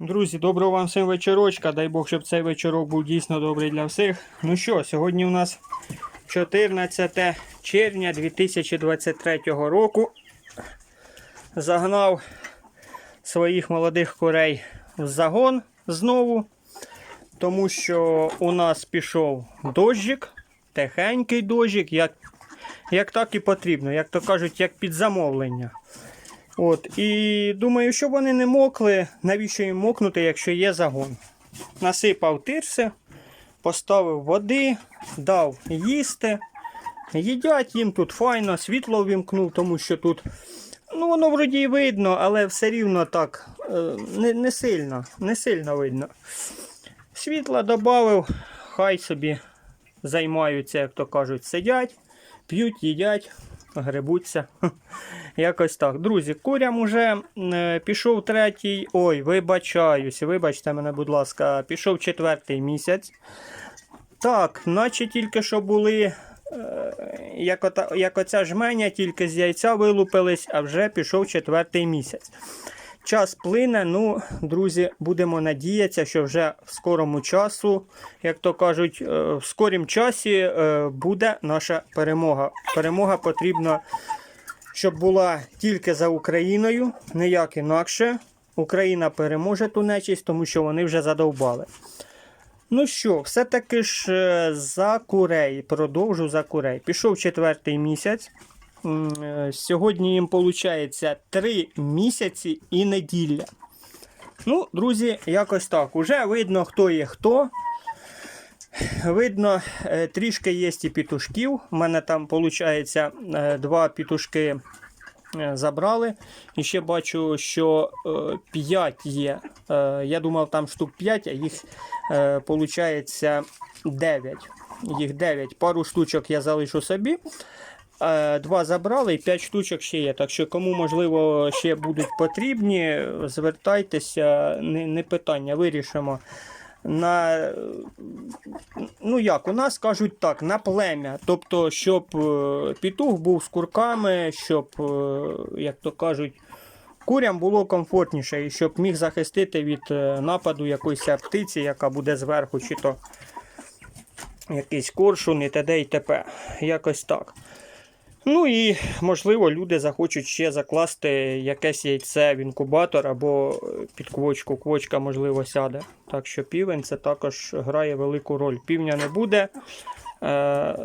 Друзі, доброго вам всім вечорочка. Дай Бог, щоб цей вечорок був дійсно добрий для всіх. Ну що, сьогодні у нас 14 червня 2023 року. Загнав своїх молодих курей в загон знову, тому що у нас пішов дощик, тихенький дощик, як, як так і потрібно, як то кажуть, як під замовлення. От, і думаю, щоб вони не мокли, навіщо їм мокнути, якщо є загон. Насипав тирси, поставив води, дав їсти. Їдять їм тут файно, світло вімкнув, тому що тут ну воно вроді видно, але все рівно так е, не, не сильно, не сильно видно. Світла додав, хай собі займаються, як то кажуть, сидять, п'ють, їдять, гребуться. Якось так. Друзі, курям уже е, пішов третій. Ой, вибачаюсь, вибачте мене, будь ласка, пішов четвертий місяць. Так, наче тільки що були, е, як, ота, як оця жменя, тільки з яйця вилупились, а вже пішов четвертий місяць. Час плине, ну, друзі, будемо надіятися, що вже в скорому часу, як то кажуть, е, в скорім часі е, буде наша перемога. Перемога потрібна щоб була тільки за Україною, ніяк інакше. Україна переможе ту нечисть, тому що вони вже задовбали. Ну що, все-таки ж е, за курей, продовжу за курей. Пішов четвертий місяць. Е, Сьогодні їм виходить 3 місяці і неділя. Ну, друзі, якось так. Уже видно, хто є хто. Видно, е, трішки є і пітушків. У мене там, виходить, два пітушки е, забрали. І ще бачу, що 5 є. Е, Я думав, там штук 5, а їх, виходить, 9. Їх 9. Пару штучок я залишу собі. Е, Два забрали і 5 штучок ще є. Так що, кому, можливо, ще будуть потрібні, звертайтеся, не, не питання, вирішимо. На, ну як, у нас кажуть так, на плем'я. Тобто, щоб е, петух був з курками, щоб, е, як то кажуть, курям було комфортніше і щоб міг захистити від нападу якоїсь птиці, яка буде зверху, чи то якийсь коршун і т.д. і т.п. Якось так. Ну і можливо люди захочуть ще закласти якесь яйце в інкубатор або під квочку. Квочка, можливо, сяде. Так що півень це також грає велику роль. Півня не буде, е-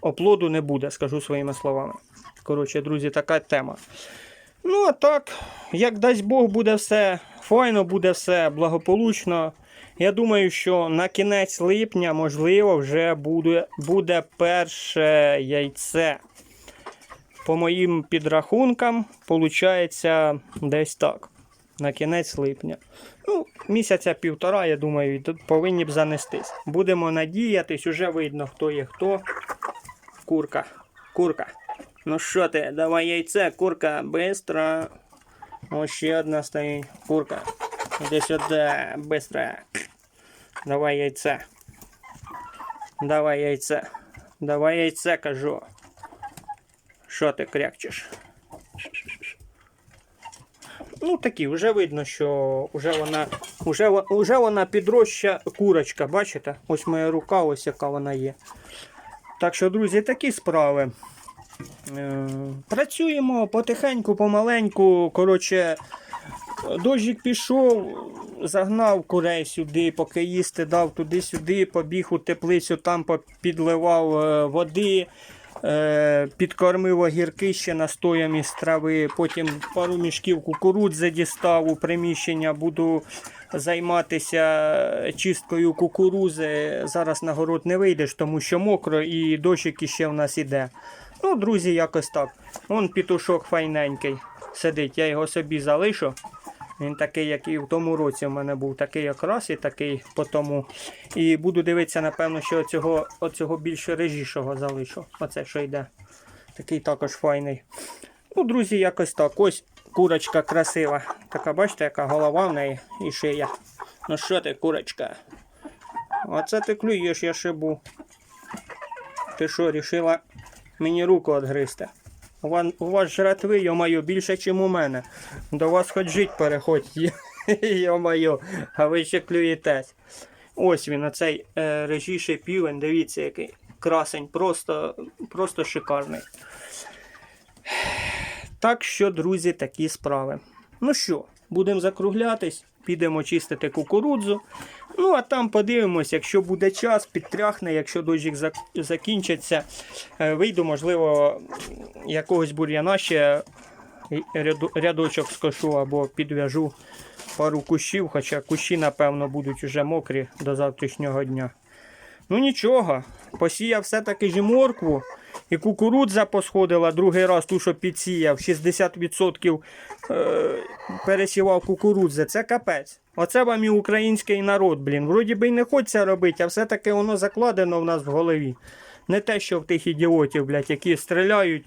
оплоду не буде, скажу своїми словами. Коротше, друзі, така тема. Ну, а так, як дасть Бог, буде все файно, буде все благополучно. Я думаю, що на кінець липня, можливо, вже буде, буде перше яйце. По моїм підрахункам, виходить десь так. На кінець липня. Ну, місяця півтора, я думаю, повинні б занестись. Будемо надіятись, уже видно, хто є хто. Курка. Курка. Ну що ти, давай яйце, курка, бистро. Ось ще одна стоїть. Курка. Іди сюди, бистро. Давай яйце. Давай яйце. Давай яйце, кажу. Що ти крякчеш? Ну, такі, вже видно, що вже вона вже, вже вона підроща курочка, бачите? Ось моя рука, ось яка вона є. Так що, друзі, такі справи. Е, Працюємо потихеньку, помаленьку. Коротше, дощик пішов, загнав курей сюди, поки їсти дав туди-сюди, побіг у теплицю, там підливав е, води, е, підкормив огірки ще настоєм із трави, потім пару мішків кукурудзи дістав у приміщення, буду займатися чисткою кукурузи. Зараз на город не вийдеш, тому що мокро і дощик іще в нас іде. Ну, друзі, якось так. Вон пітушок файненький сидить, я його собі залишу. Він такий, як і в тому році в мене був, такий якраз і такий по тому. І буду дивитися, напевно, що оцього, оцього більш режішого залишу. Оце що йде. Такий також файний. Ну, друзі, якось так. Ось курочка красива. Така, бачите, яка голова в неї і шия. Ну що ти, курочка? Оце ти клюєш, я шибу. Ти що, рішила мені руку відгризти? Вас, у вас жратви, йомаю, більше, ніж у мене. До вас хоч жить переходь є. Йо-моє, а ви ще клюєтесь. Ось він, оцей е, режіший півень, дивіться, який красень, просто, просто шикарний. Так що, друзі, такі справи. Ну що, будемо закруглятись, підемо чистити кукурудзу. Ну, а там подивимось, якщо буде час, підтряхне, якщо дощик закінчиться, е, вийду, можливо, якогось бур'яна ще рядочок скошу або підв'яжу пару кущів, хоча кущі, напевно, будуть уже мокрі до завтрашнього дня. Ну нічого, посіяв все-таки ж моркву, і кукурудза посходила другий раз, ту, що підсіяв, 60% е, пересівав кукурудзи. Це капець. Оце вам і український народ, блін. Вроді би й не хочеться робити, а все-таки воно закладено в нас в голові. Не те, що в тих ідіотів, блядь, які стріляють.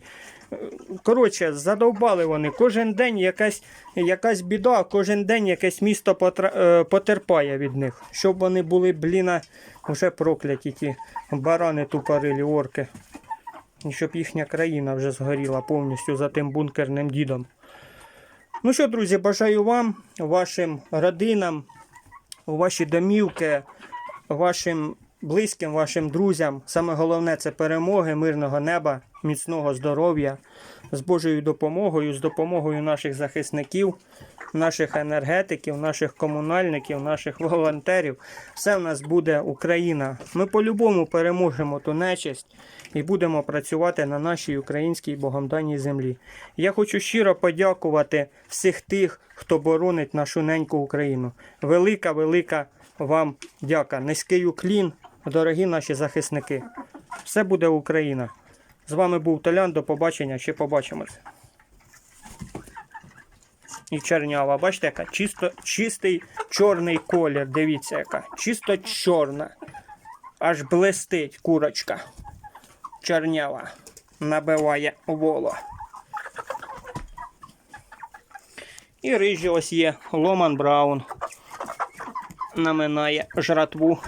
Коротше, задовбали вони. Кожен день якась, якась біда, кожен день якесь місто потра- е, потерпає від них. Щоб вони були, бліна, вже прокляті ті барани тупорилі орки. І щоб їхня країна вже згоріла повністю за тим бункерним дідом. Ну що, друзі, бажаю вам, вашим родинам, ваші домівки, вашим близьким, вашим друзям. Саме головне це перемоги, мирного неба, міцного здоров'я, з Божою допомогою, з допомогою наших захисників, наших енергетиків, наших комунальників, наших волонтерів. Все в нас буде Україна. Ми по-любому переможемо ту нечисть і будемо працювати на нашій українській богомданій землі. Я хочу щиро подякувати всіх тих, хто боронить нашу неньку Україну. Велика, велика вам дяка. Низький уклін, дорогі наші захисники. Все буде Україна. З вами був Толян. До побачення. Ще побачимось. І чернява. Бачите, яка чисто, чистий чорний колір. Дивіться, яка. Чисто чорна. Аж блистить курочка. Чорнява. Набиває воло. І рижі ось є Ломан Браун. Наминає жратву